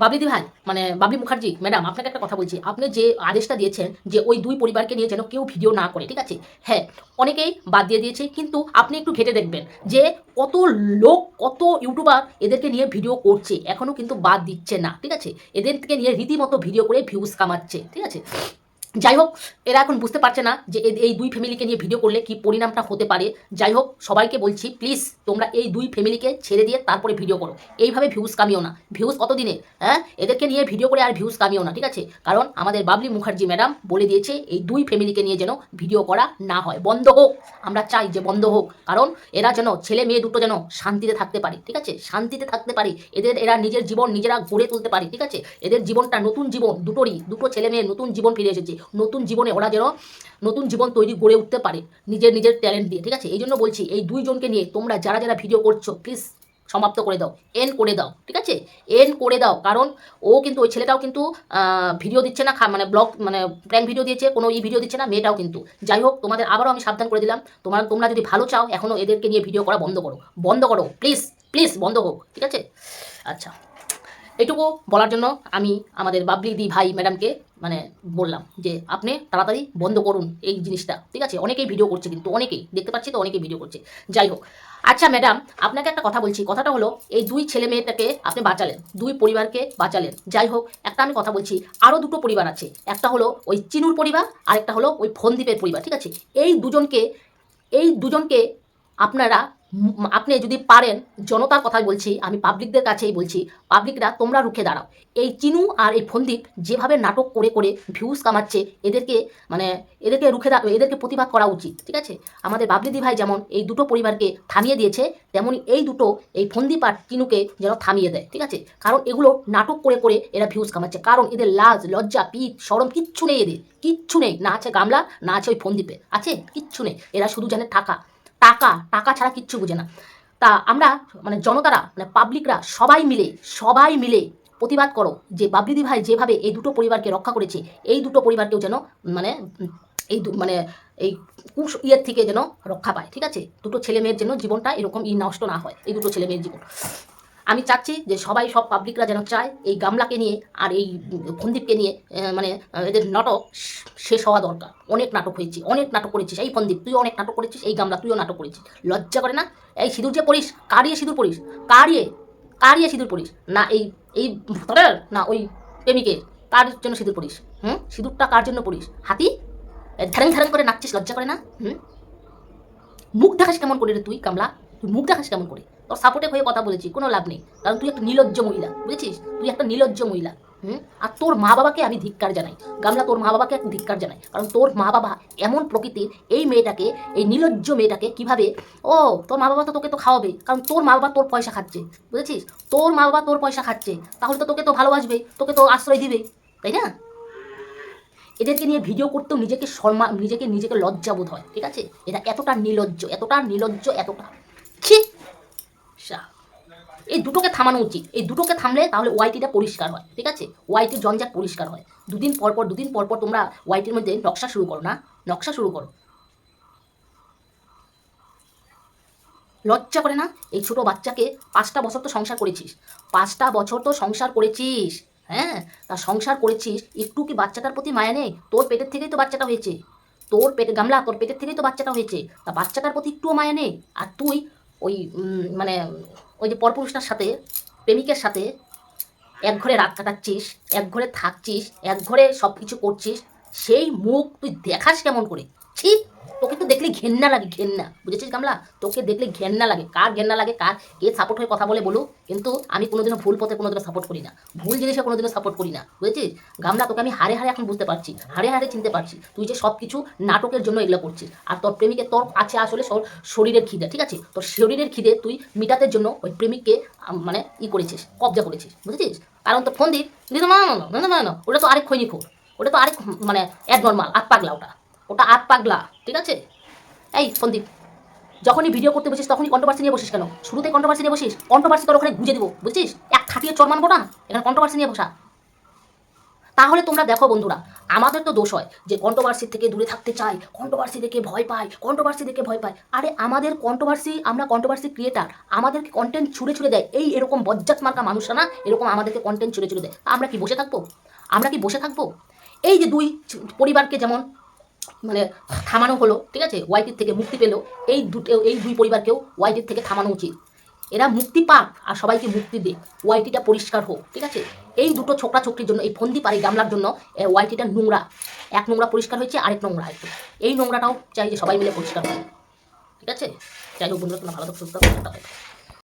বাবলিদি ভাই মানে বাবলি মুখার্জি, ম্যাডাম, আপনাকে একটা কথা বলছি। আপনি যে আদেশটা দিয়েছেন যে ওই দুই পরিবারকে নিয়ে যেন কেউ ভিডিও না করে, ঠিক আছে? হ্যাঁ অনেকেই বাদ দিয়ে দিয়েছে, কিন্তু আপনি একটু ঘেটে দেখবেন যে কত লোক, কত ইউটিউবার এদেরকে নিয়ে ভিডিও করছে এখনও কিন্তু বাদ দিচ্ছে না, ঠিক আছে? এদেরকে নিয়ে রীতিমতো ভিডিও করে ভিউজ কামাচ্ছে, ঠিক আছে? যাই হোক এরা এখন বুঝতে পারছে না যে এই দুই ফ্যামিলিকে নিয়ে ভিডিও করলে কি পরিণামটা হতে পারে। যাই হোক সবাইকে বলছি প্লিজ তোমরা এই দুই ফ্যামিলিকে ছেড়ে দিয়ে তারপরে ভিডিও করো। এইভাবে ভিউজ কামিও না। ভিউজ কত দিনে হ্যাঁ? এদেরকে নিয়ে ভিডিও করে আর ভিউজ কামিও না, ঠিক আছে? কারণ আমাদের বাবলি মুখার্জি ম্যাডাম বলে দিয়েছে, এই দুই ফ্যামিলিকে নিয়ে যেন ভিডিও করা না হয়। বন্ধ হোক। আমরা চাই যে বন্ধ হোক। কারণ এরা যেন ছেলে মেয়ে দুটো যেন শান্তিতে থাকতে পারে, ঠিক আছে? শান্তিতে থাকতে পারে। এদের, এরা নিজের জীবন নিজেরা গড়ে তুলতে পারে, ঠিক আছে? এদের জীবনটা নতুন জীবন, দুটোরই, দুটো ছেলে মেয়ে নতুন জীবন ফিরে এসেছে। নতুন জীবনে ওরা যেন নতুন জীবন তৈরি গড়ে উঠতে পারে নিজের নিজের ট্যালেন্ট দিয়ে, ঠিক আছে? এই জন্য বলছি, এই দুইজনকে নিয়ে তোমরা যারা যারা ভিডিও করছ প্লিজ সমাপ্ত করে দাও এন করে দাও, ঠিক আছে? এন করে দাও, কারণ ও কিন্তু, ওই ছেলেটাও কিন্তু ভিডিও দিচ্ছে না মানে ব্লগ মানে প্র্যাঙ্ক ভিডিও দিয়েছে, কোনো ই ভিডিও দিচ্ছে না, মেয়েটাও কিন্তু। যাই হোক, তোমাদের আবারও আমি সাবধান করে দিলাম, তোমার, তোমরা যদি ভালো চাও এখনও এদেরকে নিয়ে ভিডিও করা বন্ধ করো বন্ধ করো প্লিজ প্লিজ বন্ধ হোক, ঠিক আছে? আচ্ছা। এইটুকু বলার জন্য আমি আমাদের বাবলি দি ভাই ম্যাডামকে মানে বললাম যে, আপনি তাড়াতাড়ি বন্ধ করুন এই জিনিসটা। ঠিক আছে? অনেকেই ভিডিও করছে কিন্তু অনেকেই, দেখতে পাচ্ছি তো অনেকেই ভিডিও করছে। যাই হোক। আচ্ছা ম্যাডাম, আপনাকে একটা কথা বলছি। কথাটা হলো, এই দুই ছেলে মেয়েটাকে আপনি বাঁচালেন, দুই পরিবারকে বাঁচালেন। যাই হোক, একটা আমি কথা বলছি আরও দুটো পরিবার আছে। একটা হলো ওই চিনুর পরিবার আর একটা হলো ওই ফন্দীপের পরিবার, ঠিক আছে? এই দুজনকে এই দুজনকে আপনারা আপনি যদি পারেন, জনতার কথা বলছি, আমি পাবলিকদের কাছেই বলছি পাবলিকরা তোমরা রুখে দাঁড়াও। এই চিনু আর এই ফন্দীপ যেভাবে নাটক করে করে ভিউজ কামাচ্ছে, এদেরকে মানে এদেরকে রুখে এদেরকে প্রতিবাদ করা উচিত, ঠিক আছে? আমাদের বাবলিদি ভাই যেমন এই দুটো পরিবারকে থামিয়ে দিয়েছে তেমনই এই দুটো, এই ফন্দীপ আর চিনুকে যেন থামিয়ে দেয়, ঠিক আছে? কারণ এগুলো নাটক করে করে এরা ভিউজ কামাচ্ছে। কারণ এদের লাজ, লজ্জা, পিঠ, সরম কিচ্ছু নেই এদের, কিচ্ছু নেই। না আছে গামলা, না আছে ওই ফন্দীপে আছে? কিচ্ছু নেই। এরা শুধু জানে টাকা টাকা টাকা ছাড়া কিচ্ছু বুঝে না। তা আমরা মানে জনতারা মানে পাবলিকরা সবাই মিলে সবাই মিলে প্রতিবাদ করো যে বাবলিদি ভাই যেভাবে এই দুটো পরিবারকে রক্ষা করেছে, এই দুটো পরিবারকেও যেন মানে এই মানে এই কুশ ইয়ের থেকে যেন রক্ষা পায়, ঠিক আছে? দুটো ছেলে মেয়ের যেন জীবনটা এরকম ই নষ্ট না হয়, এই দুটো ছেলে মেয়ের জীবন। আমি চাচ্ছি যে সবাই, সব পাবলিকরা যেন চায় এই গামলাকে নিয়ে আর এই ফন্দীপকে নিয়ে মানে এদের নাটক শেষ হওয়া দরকার। অনেক নাটক হয়েছে, অনেক নাটক করেছিস। এই ফন্দীপ, তুইও অনেক নাটক করেছিস, এই গামলা, তুইও নাটক করেছিস। লজ্জা করে না? এই সিঁদুর যে পড়িস, কারিয়ে সিঁদুর পড়িস, কারিয়ে কারিয়ে সিঁদুর পড়িস। না, এই এই ভূতের না, ওই প্রেমিকের কার জন্য সিঁদুর পড়িস। হুম? সিঁদুরটা কার জন্য পড়িস? হাতি? ধ্যান ধ্যান করে নাচছিস, লজ্জা করে না? হুম? মুখ দেখাস কেমন করে রে তুই কামলা তুই মুখ দেখাস কেমন করে? তোর সাপোর্টে হয়ে কথা বলেছি, কোনো লাভ নেই। কারণ তুই একটা নির্লজ্জ মহিলা, বুঝেছিস? তুই একটা নির্লজ্জ মহিলা, হুম? আর তোর মা বাবাকে আমি ধিক্কার জানাই। গামলা, তোর মা বাবাকে এক ধিক্কার জানাই। কারণ তোর মা বাবা এমন প্রকৃতির, এই মেয়েটাকে, এই নির্লজ্জ মেয়েটাকে কীভাবে, ও, তোর মা বাবা তো তোকে তো খাওয়াবে, কারণ তোর মা বাবা তোর পয়সা খাচ্ছে, বুঝেছিস? তোর মা বাবা তোর পয়সা খাচ্ছে, তাহলে তো তোকে তো ভালোবাসবে, তোকে তো আশ্রয় দিবে, তাই না? এদেরকে নিয়ে ভিডিও করতেও নিজেকে সম্মান নিজেকে নিজেকে লজ্জা বোধ হয়, ঠিক আছে? এটা এতটা নির্লজ্জ এতটা নির্লজ্জ এতটা এই দুটোকে থামানো উচিত। এই দুটোকে থামলে তাহলে ওয়াইটিটা পরিষ্কার হয়, ঠিক আছে? ওয়াইটির জঞ্জাট পরিষ্কার হয়। দুদিন পর পর, দুদিন পর পর তোমরা ওয়াইটির মধ্যে নকশা শুরু করো না। নকশা শুরু করো। লজ্জা করে না? এই ছোট বাচ্চাকে পাঁচটা বছর তো সংসার করেছিস। পাঁচটা বছর তো সংসার করেছিস হ্যাঁ? তা সংসার করেছিস, একটু কি বাচ্চাটার প্রতি মায়া নেই? তোর পেটের থেকেই তো বাচ্চাটা হয়েছে। তোর পেটে গামলা, তোর পেটের থেকেই তো বাচ্চাটা হয়েছে। তা বাচ্চাটার প্রতি একটুও মায়া নেই? আর তুই ওই মানে ওই যে পরপুরুষটার সাথে, প্রেমিকের সাথে এক ঘরে রাত কাটাচ্ছিস, এক ঘরে থাকছিস, এক ঘরে সব কিছু করছিস, সেই মুখ তুই দেখাস কেমন করে? ছি! তোকে তো দেখলে ঘেন্না লাগে, ঘেন্না। বুঝেছিস গামলা তোকে দেখলে ঘেন্না লাগে। কার ঘেন্না লাগে, কার কে সাপোর্ট হয়ে কথা বলে বলুক, কিন্তু আমি কোনোদিনও ভুল পথে কোনোদিনও সাপোর্ট করি না। ভুল জিনিসে কোনোদিনও সাপোর্ট করি না। বুঝেছিস? গামলা তোকে আমি হারে হারে এখন বুঝতে পারছি, হারে হারে চিনতে পারছি। তুই যে সব কিছু নাটকের জন্য এগুলো করছিস, আর তোর প্রেমিকের, তোর আছে আসলে শরীরের খিদে, ঠিক আছে? তোর শরীরের খিদে তুই মিটাতের জন্য ওই প্রেমিককে মানে ই করেছিস, কবজা করেছিস, বুঝেছিস? কারণ তো ফোন দিই দিদি না না না না ওটা তো আরেক খৈনি খোর। ওটা তো আরেক মানে এক নর্মাল আত পাগলা ওটা। ওটা আত পাগলা, ঠিক আছে? এই, সন্দীপ, যখনই ভিডিও করতে বসিস, তখনই কন্ট্রোভার্সি নিয়ে বসিস কেন? শুরুতে কন্ট্রোভার্সি নিয়ে বসিস কন্ট্রোভার্সি তোর ওখানে গুজে দেবো, বুঝছিস? এক খাটিয়ে চর মানবো না, এখানে কন্ট্রোভার্সি নিয়ে বসা। তাহলে তোমরা দেখো বন্ধুরা, আমাদের তো দোষ হয় যে কন্ট্রোভার্সি থেকে দূরে থাকতে চাই কন্ট্রোভার্সি দেখে ভয় পাই কন্ট্রোভার্সি দেখে ভয় পাই। আরে আমাদের কন্ট্রোভার্সি আমরা কন্ট্রোভার্সি ক্রিয়েটার আমাদেরকে কন্টেন্ট ছুড়ে ছুড়ে দেয়। এই এরকম বজ্জাত মার্কা মানুষরা না, এরকম আমাদেরকে কন্টেন্ট ছুড়ে ছুড়ে দেয়। আমরা কি বসে থাকব? আমরা কি বসে থাকব? এই যে দুই পরিবারকে যেমন মানে থামানো হলো, ঠিক আছে? ওয়াইটির থেকে মুক্তি পেল। এই দুটো, এই দুই পরিবারকেও ওয়াইটির থেকে থামানো উচিত। এরা মুক্তি পাক আর সবাইকে মুক্তি দিক। ওয়াইটিটা পরিষ্কার হোক, ঠিক আছে? এই দুটো ছোকরা ছোকরির জন্য, এই ফন্দি পারি গামলার জন্য ওয়াইটিটা নোংরা। এক নোংরা পরিষ্কার হয়েছে, আরেক নোংরা একটু এই নোংরাটাও চাই যে সবাই মিলে পরিষ্কার হবে ঠিক আছে? যাই হোক বন্ধুরা, তোমরা ভালো থাকো।